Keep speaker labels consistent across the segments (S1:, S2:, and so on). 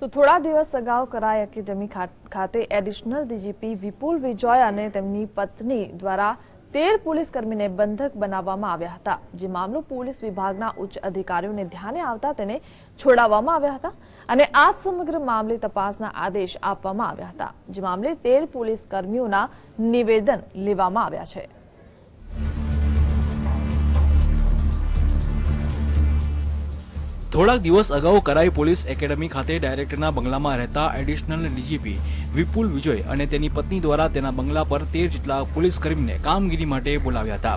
S1: તો થોડા દિવસ અગાઉ કરાઈ એકેડેમી ખાતે એડિશનલ ડીજીપી વિપુલ વિજોય અને તેમની પત્ની દ્વારા તેર પોલીસ કર્મીને બંધક બનાવવામાં આવ્યા હતા. જે મામલો પોલીસ વિભાગના ઉચ્ચ અધિકારીઓને ધ્યાને આવતા તેને છોડાવવામાં આવ્યા હતા અને આ સમગ્ર મામલે તપાસના આદેશ આપવામાં આવ્યા હતા. જે મામલે તેર પોલીસ કર્મીઓના નિવેદન લેવામાં આવ્યા છે.
S2: થોડાક દિવસ અગાઉ કરાઈ પોલીસ એકેડમી ખાતે ડાયરેક્ટરના બંગલામાં રહેતા એડિશનલ ડીજીપી વિપુલ વિજય અને તેની પત્ની દ્વારા તેના બંગલા પર તેર જેટલા પોલીસકર્મીને કામગીરી માટે બોલાવ્યા હતા.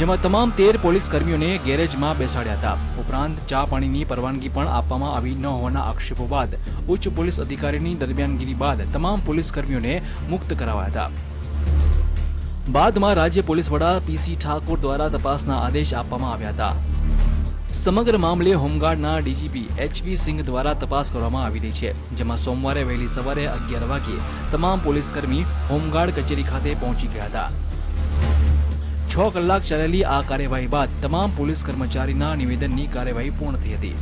S2: જેમાં તમામ તેર પોલીસકર્મીઓને ગેરેજમાં બેસાડ્યા હતા. ઉપરાંત ચા પાણીની પરવાનગી પણ આપવામાં આવી ન હોવાના આક્ષેપો બાદ ઉચ્ચ પોલીસ અધિકારીની દરમિયાનગીરી બાદ તમામ પોલીસ કર્મીઓને મુક્ત કરાવાયા હતા. બાદમાં રાજ્ય પોલીસ વડા પીસી ઠાકોર દ્વારા તપાસના આદેશ આપવામાં આવ્યા હતા. સમગ્ર મામલે હોમગાર્ડના ડીજીપી એચવી સિંઘ દ્વારા તપાસ કરવામાં આવી રહી છે જેમાં સોમવારે વહેલી સવારે અગિયાર વાગ્યે તમામ પોલીસકર્મી હોમગાર્ડ કચેરી ખાતે પહોંચી ગયા હતા. છ કલાક ચાલેલી આ કાર્યવાહી બાદ તમામ પોલીસ કર્મચારીના નિવેદનની કાર્યવાહી પૂર્ણ થઈ હતી.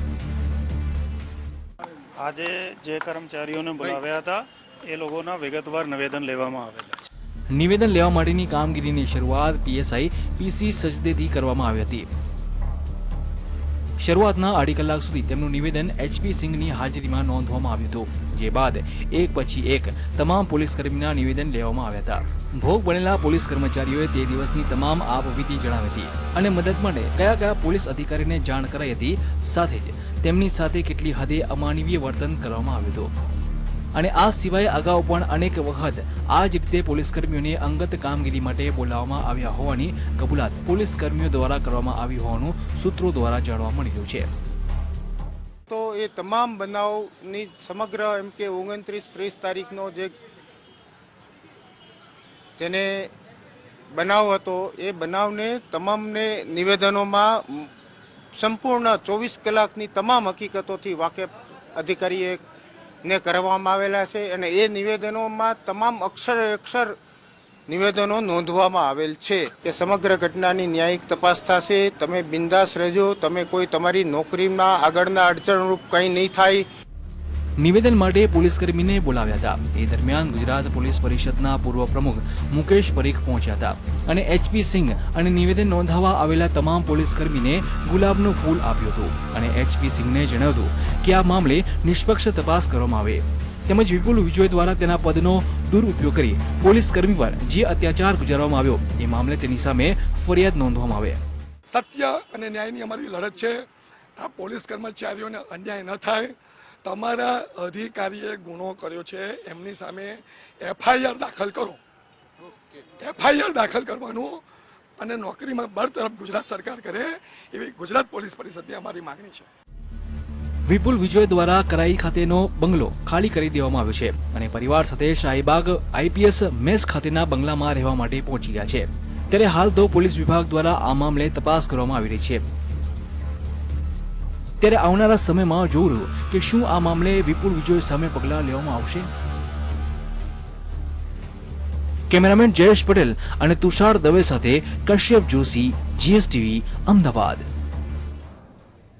S3: આજે જે કર્મચારીઓને બોલાવ્યા હતા એ લોકોના વિગતવાર નિવેદન લેવામાં આવેલા છે.
S2: નિવેદન લેવા માટેની કામગીરીની શરૂઆત પીએસઆઈ પીસી સજદેથી કરવામાં આવી હતી. શરૂઆતના અઢી કલાક સુધી તેમનું નિવેદન એચપી સિંઘની હાજરીમાં નોંધવામાં આવ્યું હતું, જે બાદ એક પછી એક તમામ પોલીસ કર્મીના નિવેદન લેવામાં આવ્યા હતા. ભોગ બનેલા પોલીસ કર્મચારીઓએ તે દિવસની તમામ આપવીતી જણાવી હતી અને મદદ માટે કયા કયા પોલીસ અધિકારીને જાણ કરાઈ હતી, સાથે જ તેમની સાથે કેટલી હદે અમાનવીય વર્તન કરવામાં આવ્યું હતું. અને આ સિવાય અગાઉ પણ અનેક વખત આ જ રીતે પોલીસ કર્મીઓને અંગત કામગીરી માટે બોલાવવામાં આવ્યા હોવાની કબૂલાત પોલીસ કર્મીઓ દ્વારા કરવામાં આવી હોવાનું સૂત્રો દ્વારા જાણવા મળી રહ્યું છે.
S4: તો એ તમામ બનાવની સમગ્ર એમ કે ઓગણત્રીસ, ત્રીસ તારીખનો જે જેને બનાવ હતો, એ બનાવને તમામને નિવેદનોમાં સંપૂર્ણ ચોવીસ કલાકની તમામ હકીકતોથી વાકેફ અધિકારીએ ને કરવામાં આવેલા છે અને એ નિવેદનોમાં તમામ અક્ષરે અક્ષર નિવેદનો નોંધવામાં આવેલ છે કે સમગ્ર ઘટનાની ન્યાયિક તપાસ થશે, તમે બિંદાસ રહેજો, તમે કોઈ તમારી નોકરીમાં આગળના અડચણરૂપ કંઈ નહીં થાય.
S2: નિવેદન માટે પોલીસકર્મીને બોલાવ્યા હતા. એ દરમિયાન ગુજરાત પોલીસ પરિષદના પૂર્વ પ્રમુખ મુકેશ પરીખ પહોંચ્યા હતા અને એચપી સિંઘ અને નિવેદન નોંધાવવા આવેલા તમામ પોલીસકર્મીને ગુલાબનું ફૂલ આપ્યું હતું અને એચપી સિંઘને જણાવ્યું કે આ મામલે નિષ્પક્ષ તપાસ કરવામાં આવે. તેમજ વિપુલ વિજય દ્વારા તેના પદનો દુરુપયોગ કરી પોલીસ કર્મી પર જે અત્યાચાર ગુજારવામાં આવ્યો, એ મામલે તેની સામે ફરિયાદ નોંધવામાં આવે.
S5: સત્ય અને ન્યાયની અમારી લડત છે. આ પોલીસ કર્મચારીઓને અન્યાય ન થાય. તમારા અધિકારીએ ગુનો કર્યો છે એમની સામે એફઆઈઆર દાખલ કરો. એફઆઈઆર દાખલ કરવાનું અને નોકરીમાં બરતરફ ગુજરાત સરકાર કરે એવી ગુજરાત પોલીસ પરિષદની અમારી માગણી છે.
S2: વિપુલ વિજય દ્વારા કરાઈ ખાતેનો બંગલો ખાલી કરી દેવામાં આવ્યો છે અને પરિવાર સાથે શાહીબાગ આઈપીએસ મેસ ખાતેના બંગલામાં રહેવા માટે પહોંચી ગયા છે. ત્યારે હાલ તો પોલીસ વિભાગ દ્વારા આ મામલે તપાસ કરવામાં આવી રહી છે. ત્યારે આવનારા સમયમાં જોવું રહ્યું કે શું આ મામલે વિપુલ વિજય સામે પગલાં લેવામાં આવશે? કેમેરામેન જયેશ પટેલ અને તુષાર દવે સાથે કશ્યપ જોશી, જીએસટીવી, અમદાવાદ.